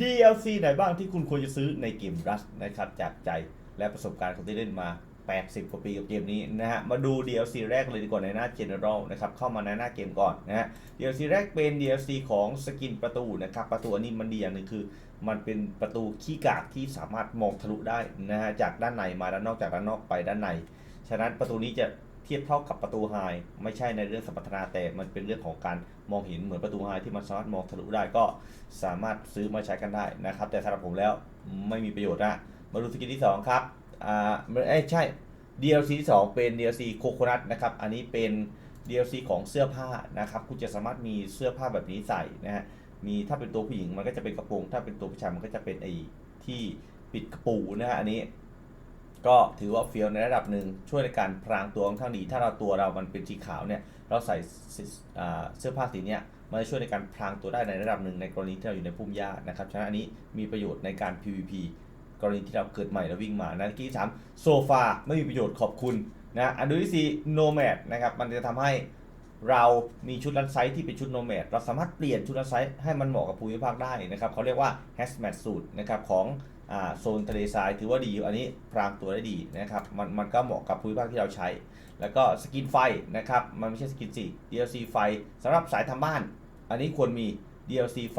DLC ไหนบ้างที่คุณควรจะซื้อในเกม Rust นะครับจากใจและประสบการณ์ของที่เล่นมา 80 กว่าปีกับเกมนี้นะฮะ มาดู DLC แรกเลยดีกว่าในหน้า General นะครับ เข้ามาในหน้าเกมก่อนนะฮะ DLC แรกเป็น DLC ของสกินประตูนะครับ ประตูอันนี้มันดีอย่างหนึ่งคือ มันเป็นประตูขี้กากที่สามารถมองทะลุได้นะฮะ จากด้านในมาด้านนอกจากด้านนอกไปด้านใน ฉะนั้นประตูนี้จะ เทียบเท่ากับประตูไฮไม่ใช่ในเรื่องสมรรถนะแต่มันเป็นเรื่องของการมองเห็นเหมือนประตูไฮที่มันสามารถมองทะลุได้ก็สามารถซื้อมาใช้กันได้นะครับ แต่สำหรับผมแล้วไม่มีประโยชน์นะมาดูสกินที่ 2 ครับอ่าเอ้ยใช่ DLC ที่ 2 เป็น DLC โคโคนัทนะครับ อันนี้เป็น DLC ของเสื้อผ้านะครับ คุณจะสามารถมีเสื้อผ้าแบบนี้ใส่นะฮะมีถ้าเป็นตัวผู้หญิงมันก็จะเป็นกระโปรง ถ้าเป็นตัวผู้ชายมันก็จะเป็นไอ้ที่ปิดกระปูนะฮะอันนี้ ก็ถือว่าเฟี้ยวในระดับหนึ่งช่วยในการพรางตัวค่อนข้างดีถ้าเราตัวเรามันเป็นสีขาวเนี่ยเราใส่เสื้อผ้าสีเนี้ยมันจะช่วยในการพรางตัวได้ในระดับหนึ่งในกรณีที่เราอยู่ในพุ่มหญ้านะครับฉะนั้นอันนี้มีประโยชน์ในการ PVP กรณีที่เราเกิดใหม่แล้ววิ่งมานะที่สามโซฟาไม่มีประโยชน์ขอบคุณนะอันดูที่สี่โนแมดนะครับมันจะทำให้ เรามีชุดรันไซส์ที่เป็นชุดโนเมดเราสามารถเปลี่ยนชุดรันไซส์ให้มันเหมาะกับภูมิภาคได้นะครับเขาเรียกว่า hazmat suit นะครับของโซนทะเลทรายถือว่าดีอันนี้พรางตัวได้ดีนะครับมันมันก็เหมาะกับภูมิภาคที่เราใช้ แล้วก็สกินไฟนะครับมันไม่ใช่สกินสิ DLC ไฟสำหรับสายทำบ้าน อันนี้ควรมี DLC ไฟ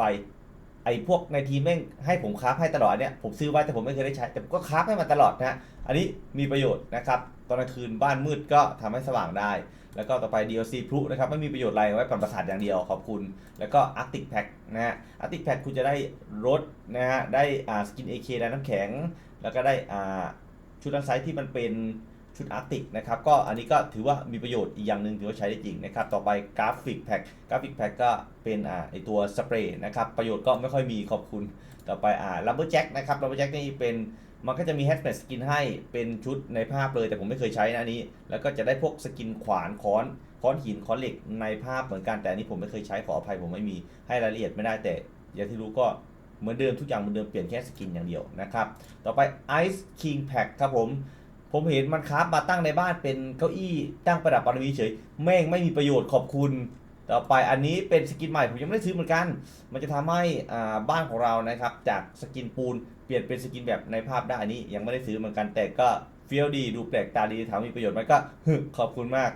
ไอ้พวกในทีมแม่งให้ผมคราฟให้ตลอดเนี่ยผมซื้อไว้แต่ผมไม่เคยได้ใช้แต่ก็คราฟให้มันตลอดนะฮะอันนี้มีประโยชน์นะครับตอนกลางคืนบ้านมืดก็ทำให้สว่างได้ แล้วก็ต่อไป DLC พลุนะครับไม่มีประโยชน์อะไรไว้ปั่นประสาทอย่างเดียวขอบคุณ แล้วก็ Arctic Pack นะฮะ Arctic Pack คุณจะได้รถนะฮะได้อ่าสกิน AK ได้น้ำแข็ง แล้วก็ได้อ่าชุดอันไซส์ที่มันเป็น ชุดอาร์ติกนะครับก็อันนี้ก็ถือว่ามีประโยชน์อีกอย่างหนึ่งถือว่าใช้ได้จริงนะครับต่อไปกราฟิกแพ็กกราฟิกแพ็กก็เป็นอ่าไอตัวสเปรย์นะครับประโยชน์ก็ไม่ค่อยมีขอบคุณต่อไปอ่าลัมเบอร์แจ็คนะครับลัมเบอร์แจ็คนี่เป็นมันก็จะมีแฮชแท็กสกินให้เป็นชุดในภาพเลยแต่ผมไม่เคยใช้นะอันนี้ แล้วก็จะได้พวกสกินขวานค้อนค้อนหินค้อนเหล็กในภาพเหมือนกันแต่อันนี้ผมไม่เคยใช้ขออภัยผมไม่มีให้รายละเอียดไม่ได้แต่อย่างที่รู้ก็เหมือนเดิมทุกอย่างเหมือนเดิมเปลี่ยนแค่สกินอย่างเดียวนะครับต่อไป Ice King Pack ครับผม ผมเห็นมันคราฟมาตั้งในบ้านเป็นเก้าอี้ตั้งประดับบารมีเฉย แม่งไม่มีประโยชน์ขอบคุณ ต่อไปอันนี้เป็นสกินใหม่ผมยังไม่ได้ซื้อเหมือนกัน มันจะทำให้อ่าบ้านของเรานะครับ จากสกินปูนเปลี่ยนเป็นสกินแบบในภาพได้อันนี้ยังไม่ได้ซื้อเหมือนกันแต่ก็เฟี้ยวดีดูแปลกตาดีถามมีประโยชน์ไหมก็ขอบคุณมาก